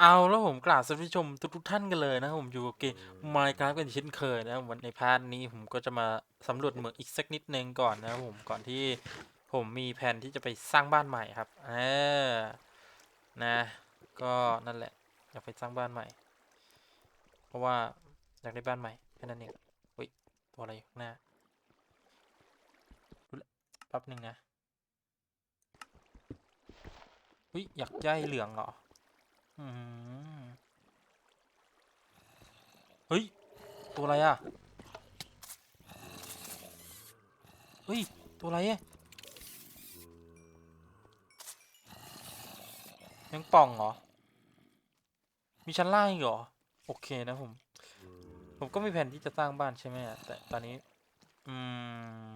เอาแล้วผมกราบสวัสดีผู้ชมทุกๆท่านกันเลยนะครับผมอยู่กับเกม Minecraft กันเช่นเคยนะครับวันในพาร์ทนี้ผมก็จะมาสำรวจเหมืองอีกสักนิดนึงก่อนนะครับผมก่อนที่ผมมีแผนที่จะไปสร้างบ้านใหม่ครับเออนะ ก็นั่นแหละอยากไปสร้างบ้านใหม่ เพราะว่าอยากได้บ้านใหม่แค่นั้นเองอุ้ยตัวอะไรอยู่ข้างหน้าดูแลวแป๊บหนึ่งนะอุ้ยอยากย่ายเหลืองเหรออืม เฮ้ย ตัวอะไรอะ เฮ้ย ตัวอะไรอะยังป่องเหรอ มีชั้นล่างอีกเหรอ โอเคนะผม ผมก็มีแผนที่จะสร้างบ้านใช่ไหมอะแต่ตอนนี้ อื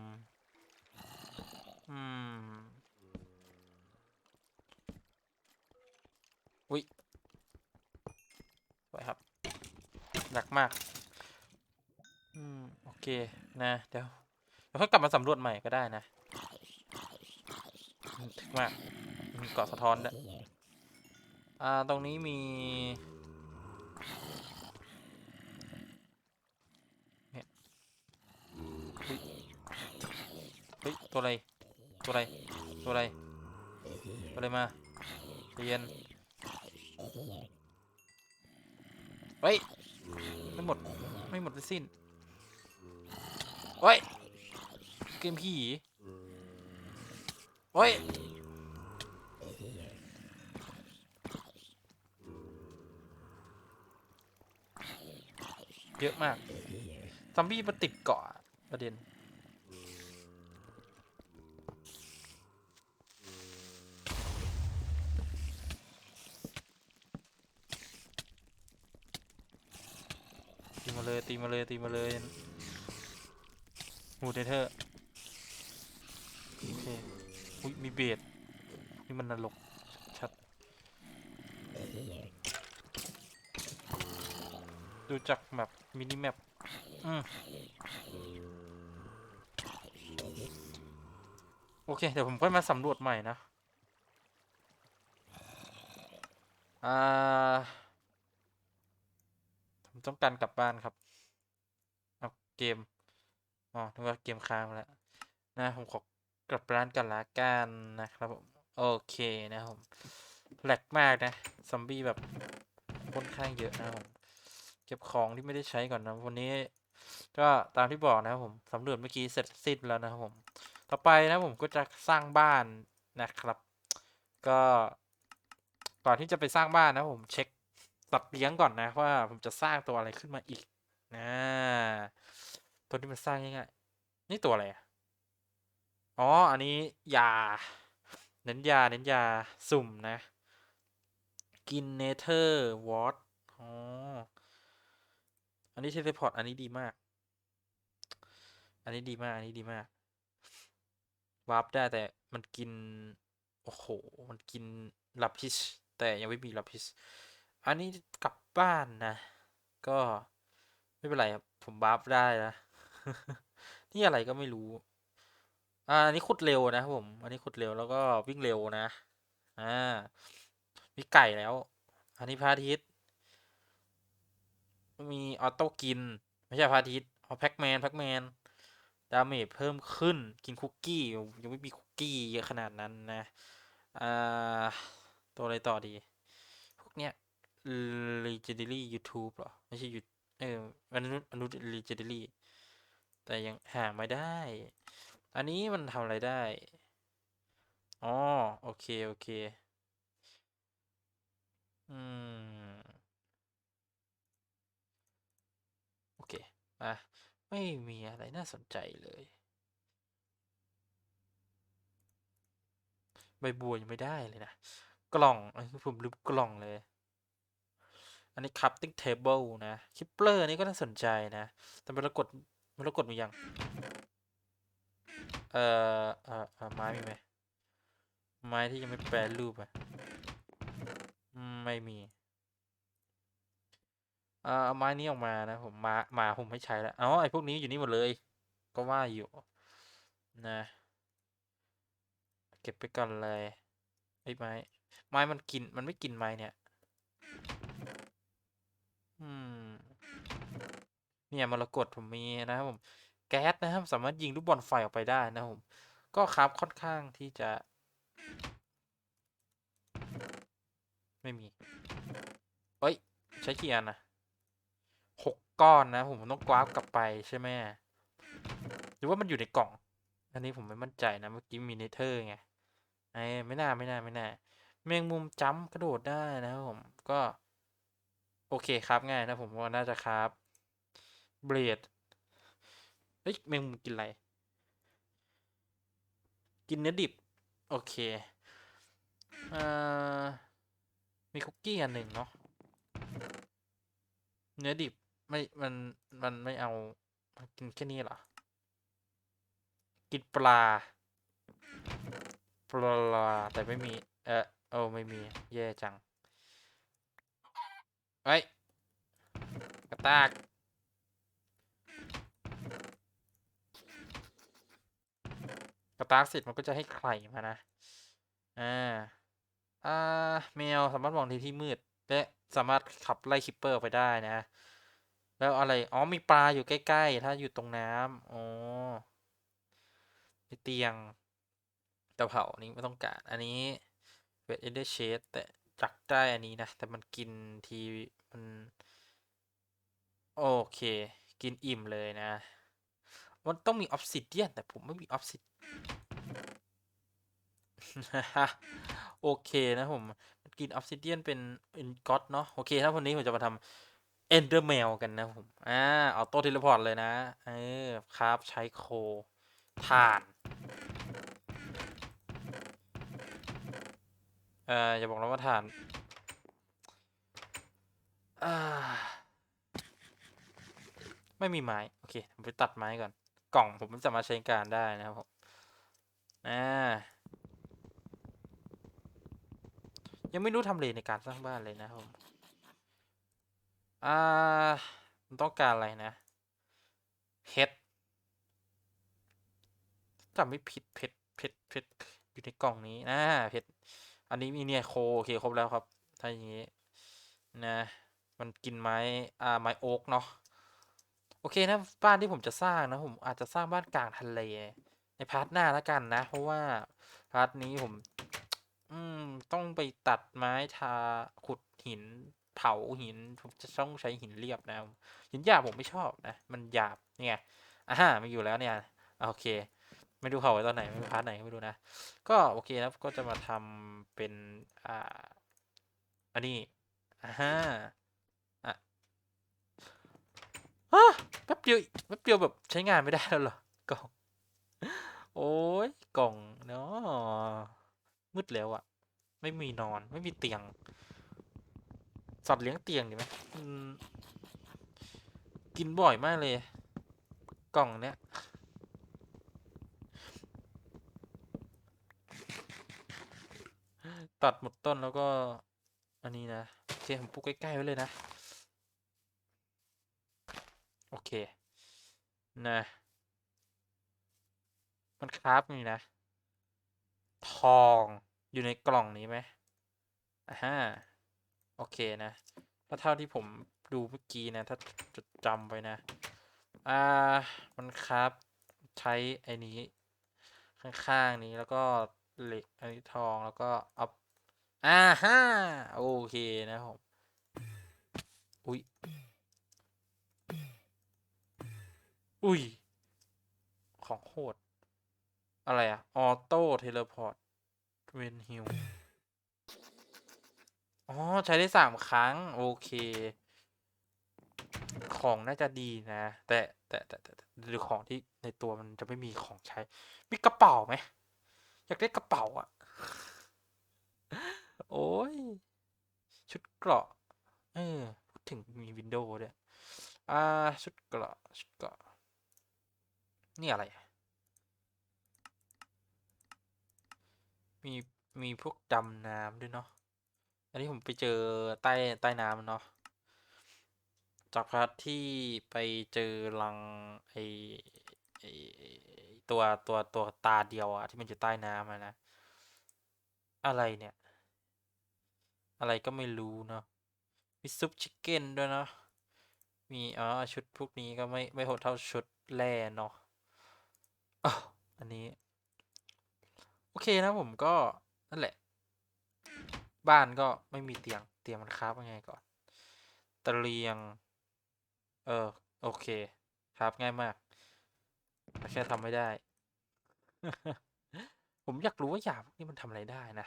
ม อืม อุ้ย สวยครับ หนักมาก อืม โอเค นะ เดี๋ยว เดี๋ยวค่อยกลับมาสำรวจใหม่ก็ได้นะอืมถึกมากมีเกาะสะท้อนด้วยอ่า ตรงนี้มี เนี่ยอุ๊ยเฮ้ย ตัวอะไร ตัวอะไร ตัวอะไร ตัวอะไรมาใจเย็นเฮ้ยไม่หมด ไม่หมดไปสิ้นเฮ้ย เกมผีเฮ้ย เยอะมาก ซอมบี้มาติดเกาะประเด็น ตีมาเลยตีมาเลยตีมาเลยหูเดเธอร์โอเคอุ้ยมีเบสนี่มันนรกชัด ดูจากแมปมินิแมปอืมโอเค เดี๋ยวผมค่อยมาสำรวจใหม่นะ อ่า ผมต้องการกลับบ้านครับ เกม อ๋อนึกว่าเกมค้างแล้วนะผมขอกลับร้านกันละกันนะครับผม โอเคนะครับผมแหลกมากนะซอมบี้แบบค่อนข้างเยอะนะครับผมเก็บของที่ไม่ได้ใช้ก่อนนะวันนี้ก็ตามที่บอกนะครับผมสำรวจเมื่อกี้เสร็จสิ้นแล้วนะครับผม ต่อไปนะผมก็จะสร้างบ้านนะครับ ก็ก่อนที่จะไปสร้างบ้านนะผมเช็คสัตว์เลี้ยงก่อนนะว่าผมจะสร้างตัวอะไรขึ้นมาอีกนะ ตัวที่มันสร้างง่ายๆนี่ตัวอะไรอะอ๋อ อันนี้ยา เน้นยา เน้นยาสุ่มนะ กินเนเธอร์วอตอ๋อ อันนี้เทเลพอร์ต อันนี้ดีมาก อันนี้ดีมาก อันนี้ดีมาก วาร์ปได้แต่มันกิน โอ้โห มันกินลับพิช แต่ยังไม่มีลับพิช อันนี้กลับบ้านนะ ก็ไม่เป็นไรครับ ผมวาร์ปได้นะ นี่อะไรก็ไม่รู้ อ่า อันนี้ขุดเร็วนะผม อันนี้ขุดเร็วแล้วก็วิ่งเร็วนะ อ่า มีไก่แล้ว อันนี้พระอาทิตย์มีออโต้กิน ไม่ใช่พระอาทิตย์เอาแพ็กแมนแพ็กแมน ดาเมจเพิ่มขึ้น กินคุกกี้ ยังไม่มีคุกกี้เยอะขนาดนั้นนะ อ่า ตัวอะไรต่อดี พวกเนี้ย Legendary YouTube เหรอ ไม่ใช่ยูเออมนุษย์มนุษย์ Legendary แต่ยังหาไม่ได้ อันนี้มันทำอะไรได้ อ๋อ โอเค โอเค อืม โอเคอะไม่มีอะไรน่าสนใจเลย ใบบัวยังไม่ได้เลยนะ กล่องเอ้ผมลืมกล่องเลย อันนี้ crafting table นะ คิปเปอร์นี่ก็น่าสนใจนะ แต่มรกต มรกตมียัง เอ่อเอ่อไม้มีไหมไม้ที่ยังไม่แปรรูปอะไม่มี เอ่อไม้นี้ออกมานะผมมามาผมไม่ใช้แล้วอ๋อไอพวกนี้อยู่นี่หมดเลย ก็ว่าอยู่นะ เก็บไปก่อนเลยไอ้ไม้ ไม้มันกินมันไม่กินไม้เนี่ย อืม เนี่ยมรกตผมมีนะครับผมแก๊สนะครับสามารถยิงลูกบอลไฟออกไปได้นะครับผมก็ครับค่อนข้างที่จะ ไม่มีเอ้ย ใช้กี่อันนะหกก้อนนะผมต้องกวาร์ปกลับไปใช่ไหมหรือว่ามันอยู่ในกล่อง อันนี้ผมไม่มั่นใจนะเมื่อกี้มีเนเธอร์ไงไอ้ไม่น่าไม่น่าไม่น่าแมงมุมจัมกระโดดได้นะครับผมก็ โอเคครับง่ายนะผมว่าน่าจะครับ เบรดเฮ้ยแมงมุมกินอะไร กินเนื้อดิบ โอเคเอ่อมีคุกกี้อันหนึ่งเนาะเนื้อดิบไม่ มัน มันไม่เอา กินแค่นี้เหรอ กินปลา ปลา แต่ไม่มี เออโอ้ไม่มี แย่จัง เฮ้ย กระตาก กระตากเสร็จมันก็จะให้ไข่มานะ อ่า อ่าแมวสามารถมองในที่มืด และสามารถขับไล่คิปเปอร์ไปได้นะ แล้วอะไร อ๋อมีปลาอยู่ใกล้ ๆ ถ้าอยู่ตรงน้ำอ๋อมีเตียงตาเผาอันนี้ไม่ต้องการอันนี้เวทเอเดเชดแต่จักได้อันนี้นะ แต่มันกินทีมันโอเค กินอิ่มเลยนะ มันต้องมีออฟซิเดียนแต่ผมไม่มีออฟซิ โอเคนะผมมันกินออฟซิเดียนเป็นเป็นก็อดเนาะโอเคถ้าวันนี้ผมจะมาทำเอนเดอร์แมวกันนะผมอ่าเอาโต้เทเลพอร์ตเลยนะเออครับใช้โคถ่านเอ่ออย่าบอกนะว่าถ่านไม่มีไม้ โอเค ผมไปตัดไม้ก่อน กล่องผมไม่สามารถใช้การได้นะครับผม อ่ายังไม่รู้ทำเลในการสร้างบ้านเลยนะครับผมอ่าต้องการอะไรนะ เพชรจำไม่ผิดเพชรเพชรเพชรอยู่ในกล่องนี้อ่าเพชรอันนี้มีเนี่ยโคโอเคครบแล้วครับ ถ้าอย่างนี้นะ มันกินไม้อ่าไม้โอ๊กเนาะโอเคนะบ้านที่ผมจะสร้างนะผมอาจจะสร้างบ้านกลางทะเล ในพาร์ทหน้าแล้วกันนะ เพราะว่าพาร์ทนี้ผม อืม ต้องไปตัดไม้ทาขุดหินเผาหินผมจะต้องใช้หินเรียบนะ หินหยาบผมไม่ชอบนะ มันหยาบเนี่ยอ่าไม่อยู่แล้วเนี่ยโอเค ไม่รู้เผาไว้ตอนไหนไม่พาร์ทไหนก็ไม่รู้นะ ก็โอเคนะก็จะมาทำเป็นอ่าอันนี้อ่าฮะอะฮะแป๊บเดียวแป๊บเดียวแบบใช้งานไม่ได้แล้วเหรอกล่อง โอ้ยกล่องเนาะมืดแล้วอะไม่มีนอนไม่มีเตียง สัตว์เลี้ยงเตียงดีไหมกินบ่อยมากเลย กล่องเนี้ยตัดหมดต้นแล้วก็ อันนี้นะโอเคผมปลูกใกล้ๆไว้เลยนะ โอเค นะ มันคราฟนี่นะ ทองอยู่ในกล่องนี้ไหมอ่าฮะโอเคนะถ้าเท่าที่ผมดูเมื่อกี้นะ ถ้าจดจำไว้นะ อ่า มันครับใช้ไอ้นี้ ข้างๆนี้แล้วก็เหล็กอันนี้ทองแล้วก็เอาอ่าฮ่าโอเคนะผมอุ้ยอุ้ย ของโหด อะไรอะออโต้เทเลพอร์ตเวนฮิลอ๋อ ใช้ได้สามครั้ง โอเค ของน่าจะดีนะแต่แต่แต่แต่แต่หรือของที่ในตัวมันจะไม่มีของใช้ มีกระเป๋าไหม อยากได้กระเป๋าอะโอ้ย ชุดเกราะ เออ พูดถึงมีวินโดว์ด้วย อ่า ชุดเกราะ ชุดเกราะ นี่อะไรอะ มีมีพวกดำน้ำด้วยเนาะ อันนี้ผมไปเจอใต้ใต้น้ำเนาะ จากพาร์ทที่ไปเจอรังไอไอตัวตัวตัวตาเดียวอะที่มันอยู่ใต้น้ำนะ อะไรเนี่ย อะไรก็ไม่รู้เนาะ มีซุปชิคเก้นด้วยเนาะ มีอ๋อชุดพวกนี้ก็ไม่ไม่โหดเท่าชุดแร่เนาะอ้าวอันนี้ เคนะผมก็นั่นแหละ บ้านก็ไม่มีเตียงเตียงมันคราฟยังไงก่อนเตียง เออ โอเค ครับง่ายมากแต่แค่ทำไม่ได้ ผมอยากรู้ว่าหยาบพวกนี้มันทำอะไรได้นะ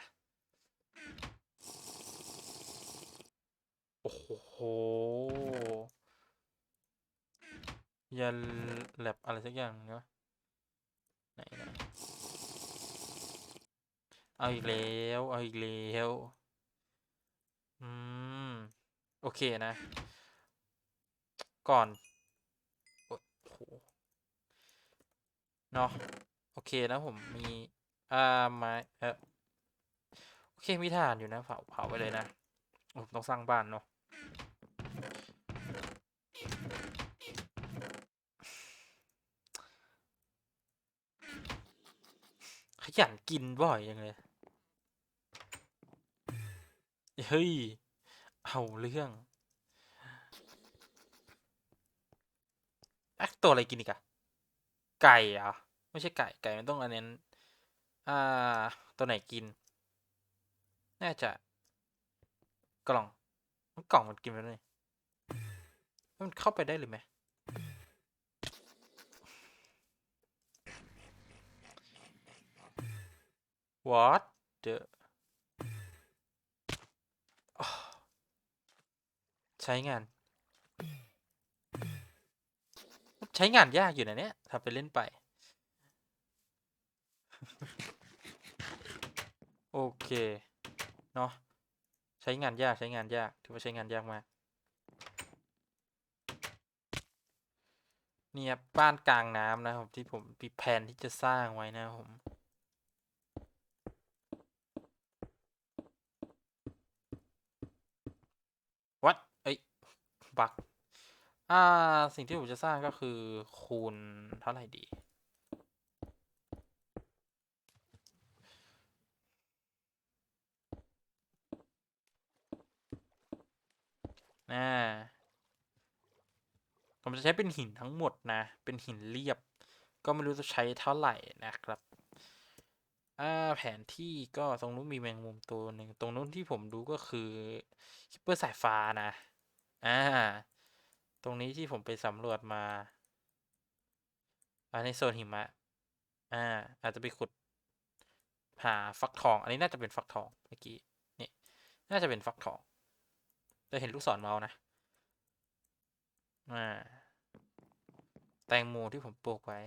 โอ้โหยันแลบอะไรสักอย่างเนาะไหนไหน เอาอีกแล้วเอาอีกแล้วอืม โอเคนะ ก่อนโอ้โหเนาะโอเคนะผมมีอ่าไม้เออโอเคมีถ่านอยู่นะเผาเผาไปเลยนะผมต้องสร้างบ้านเนาะ ยันกินบ่อยยังเลยเฮ้ย เอาเรื่องอะตัวอะไรกินอีกอะไก่เหรอะไม่ใช่ไก่ไก่มันต้องอันนั้นอ่า ตัวไหนกิน น่าจะ กล่องมันกล่องมันกินไปเลยมันเข้าไปได้เลยไหม What the อ้าวใช้งาน ใช้งานยากอยู่นะเนี่ยทำไปเล่นไป โอเค เนาะใช้งานยากใช้งานยากถือว่าใช้งานยากมากเนี่ยบ้านกลางน้ำนะครับที่ผมมีแผนที่จะสร้างไว้นะครับผม วัด เอ้ย บักอ่า สิ่งที่ผมจะสร้างก็คือคูณเท่าไหร่ดีอ่า ผมจะใช้เป็นหินทั้งหมดนะ เป็นหินเรียบ ก็ไม่รู้จะใช้เท่าไหร่นะครับอ่าแผนที่ก็ตรงนู้นมีแมงมุมตัวหนึ่งตรงนู้นที่ผมดูก็คือคิปเปอร์สายฟ้านะ อ่า ตรงนี้ที่ผมไปสำรวจมาอ่าในโซนหิมะ อ่า อาจจะไปขุด หาฟักทอง อันนี้น่าจะเป็นฟักทองเมื่อกี้ นี่ น่าจะเป็นฟักทองจะเห็นลูกศรเมาส์นะ อ่า แตงโมที่ผมปลูกไว้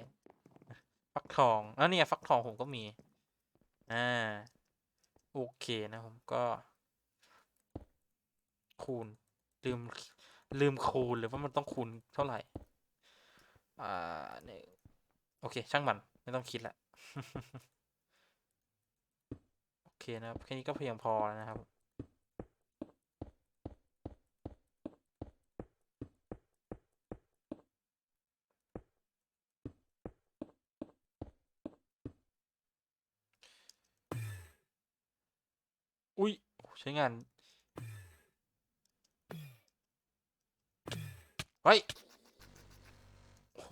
ฟักทองอะเนี่ยฟักทองผมก็มี อ่า โอเคนะผมก็คูณ ลืม ลืมคูณเลยว่ามันต้องคูณเท่าไหร่ อ่าเนี่ยโอเค ช่างมัน ไม่ต้องคิดละ โอเคนะครับแค่นี้ก็เพียงพอแล้วนะครับอุ้ยใช้งาน เฮ้ยโห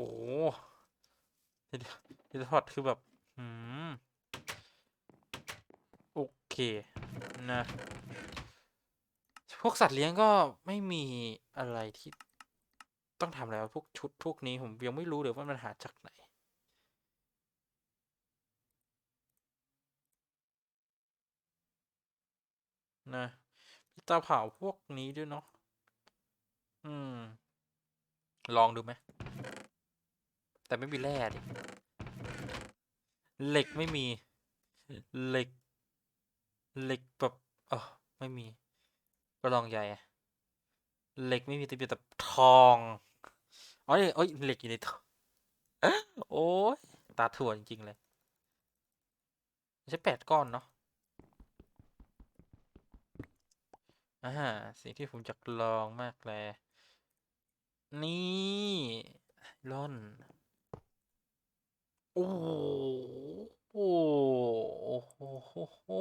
เดี๋ยวเดี๋ยวพอดคือแบบอืมโอเคนะพวกสัตว์เลี้ยงก็ไม่มีอะไรที่ต้องทำแล้วพวกชุดพวกนี้ผมยังไม่รู้เลยว่ามันหาจากไหน นะตาเผาพวกนี้ด้วยเนาะอืม ลองดูไหม แต่ไม่มีแร่ดิ เหล็กไม่มี เหล็ก เหล็กแบบเออไม่มี ก็ลองใหญ่อะเหล็กไม่มีแต่มีแต่ทองอ๋อเนี่ยเอ้ยเหล็กอยู่ในทองโอ้ยตาถั่วจริงๆเลยใช้แปดก้อนเนาะอ่าสิ่งที่ผมอยากลองมากเลย นี่ล่อน โอ้โหโอ้โหโอ้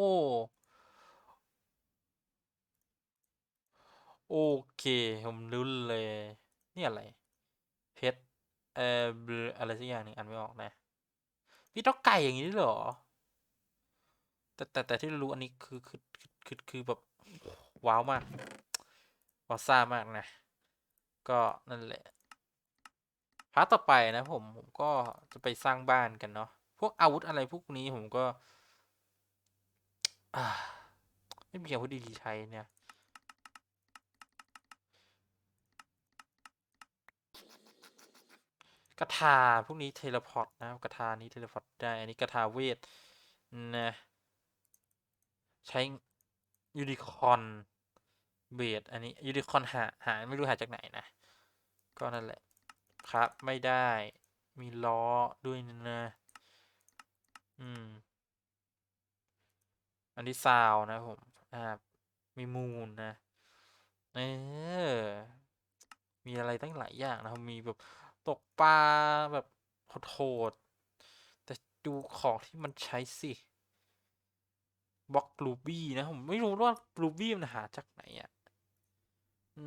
โอเค ผมรู้เลย นี่อะไร เพชร เอ่อ อะไรสักอย่างหนึ่งอ่านไม่ออกนะ พี่ต้องไก่อย่างนี้เหรอ แต่แต่แต่ที่รู้อันนี้คือคือคือคือคือแบบ ว้าวมากว้าวซ่ามากนะ ก็นั่นแหละพาร์ทต่อไปนะผมผมก็จะไปสร้างบ้านกันเนาะพวกอาวุธอะไรพวกนี้ผมก็ไม่มีอาวุธดีๆใช้เนี่ยกระทาพวกนี้เทเลพอร์ตนะกระทานี้เทเลพอร์ตได้ อันนี้กระทาเวทนะใช้ยูนิคอน เบดอันนี้ยูนิคอนหาหาไม่รู้หาจากไหนนะ ก็นั่นแหละครับไม่ได้มีล้อด้วยนะอืม อันนี้ซาวนะผมอ่ามีมูนนะเออมีอะไรตั้งหลายอย่างนะครับมีแบบตกปลาแบบโหดๆแต่ดูของที่มันใช้สิบล็อกรูบี้นะ ผมไม่รู้ว่ารูบี้มันหาจากไหนอะ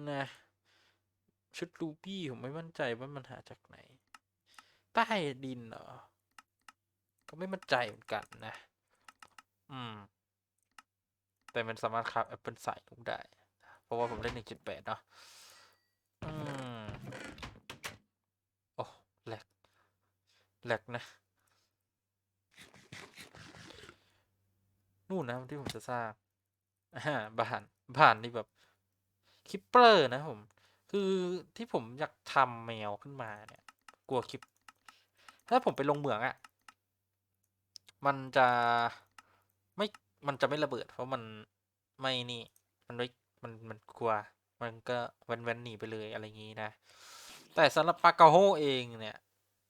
นะชุดรูบี้ผมไม่มั่นใจว่ามันหาจากไหน ใต้ดินเหรอ ก็ไม่มั่นใจเหมือนกันนะ อืม แต่มันสามารถคราฟแอปเปิลใส่ลงได้ เพราะว่าผมเล่นหนึ่งจุดแปดเนาะอืมโอ้แหลกแหลกนะ นู่นนะที่ผมจะสร้างอ่าบ้าน บ้านนี่แบบ คิปเปอร์นะผม คือที่ผมอยากทำแมวขึ้นมาเนี่ย กลัวคลิป ถ้าผมไปลงเหมืองอะ่ะ มันจะไม่ มันจะไม่ระเบิด เพราะมันไม่นี่ มันไม่มันมันกลัว มันก็แว้นหนีไปเลยอะไรอย่างงี้นะ แต่สำหรับปากาโฮเองเนี่ย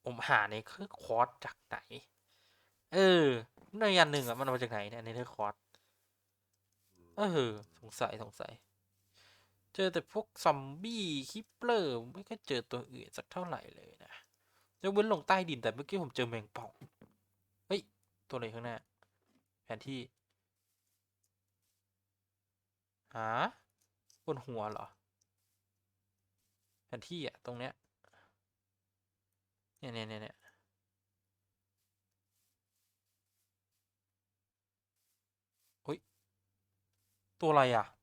ผมหาในเครือคอร์สจากไหน เออในอันหนึ่งอะมันมาจากไหนเนี่ยในเครื่องคอร์สเออสงสัยสงสัย เจอแต่พวกซอมบี้คิปเปอร์ไม่ค่อยเจอตัวอื่นสักเท่าไหร่เลยนะยกเว้นลงใต้ดินแต่เมื่อกี้ผมเจอแมงป่อง เฮ้ย ตัวอะไรข้างหน้า แผนที่ หา บนหัวเหรอ แผนที่อะตรงเนี้ย เนี่ยเนี่ยเนี่ยเนี่ยเฮ้ยตัวอะไรอะ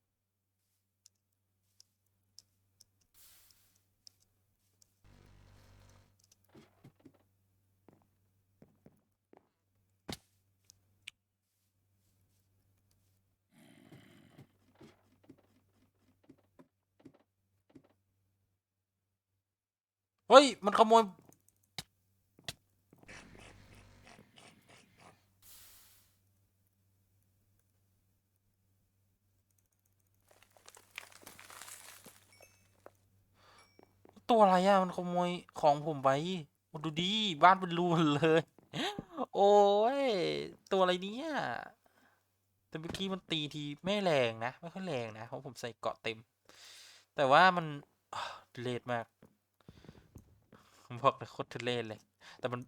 ฮ้ย มันขโมย ตัวอะไรอะมันขโมยของผมไปมดูดีบ้านเป็นรูหมดเลย โอ้ย ตัวอะไรเนี่ยแต่เมื่อกี้มันตีทีไม่แรงนะ ไม่ค่อยแรงนะ เพราะผมใส่เกาะเต็ม แต่ว่ามันเรศมาก บอกเลยโคตรทุเรศเลย แต่มัน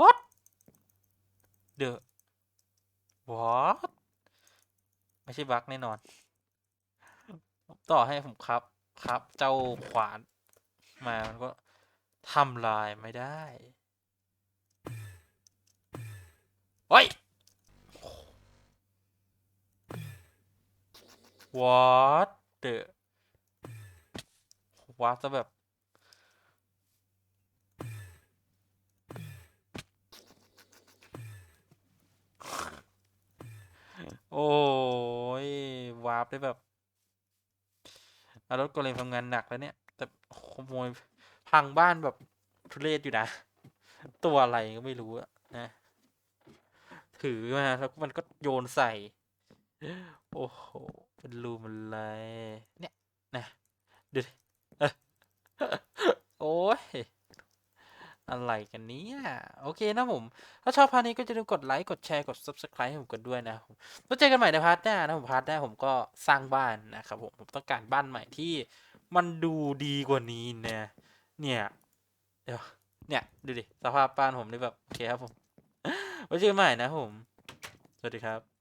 what the what ไม่ใช่บั๊กแน่นอน ต่อให้ผมครับ ครับ เจ้าขวานมามันก็ทำลายไม่ได้เฮ้ย what the ว้าจะแบบ โอ้ยวาร์ปได้แบบอารถโกเลมทำงานหนักแล้วเนี่ย แต่ขโมยพังบ้านแบบทุเรศอยู่นะ ตัวอะไรก็ไม่รู้อะนะ ถือมาแล้วมันก็โยนใส่ โอ้โห เป็นรูมันเลยเนี่ย นะ ดูดิโอ้ย อะไรกันเนี้โอเคนะผม ถ้าชอบพาร์ทนี้ก็จะลืมกดไลค์กดแชร์กด subscribe ให้ผมกันด้วยนะผมแล้วเจอกันใหม่ในพาร์ทหน้านะผมพาร์ทหน้าผมก็สร้างบ้านนะครับผมผมต้องการบ้านใหม่ที่มันดูดีกว่านี้นะเนี่ยเดี๋ยวเนี่ยดูดิสภาพบ้านผมนี่แบบโอเคครับผมไว้เจอกันใหม่นะผม สวัสดีครับ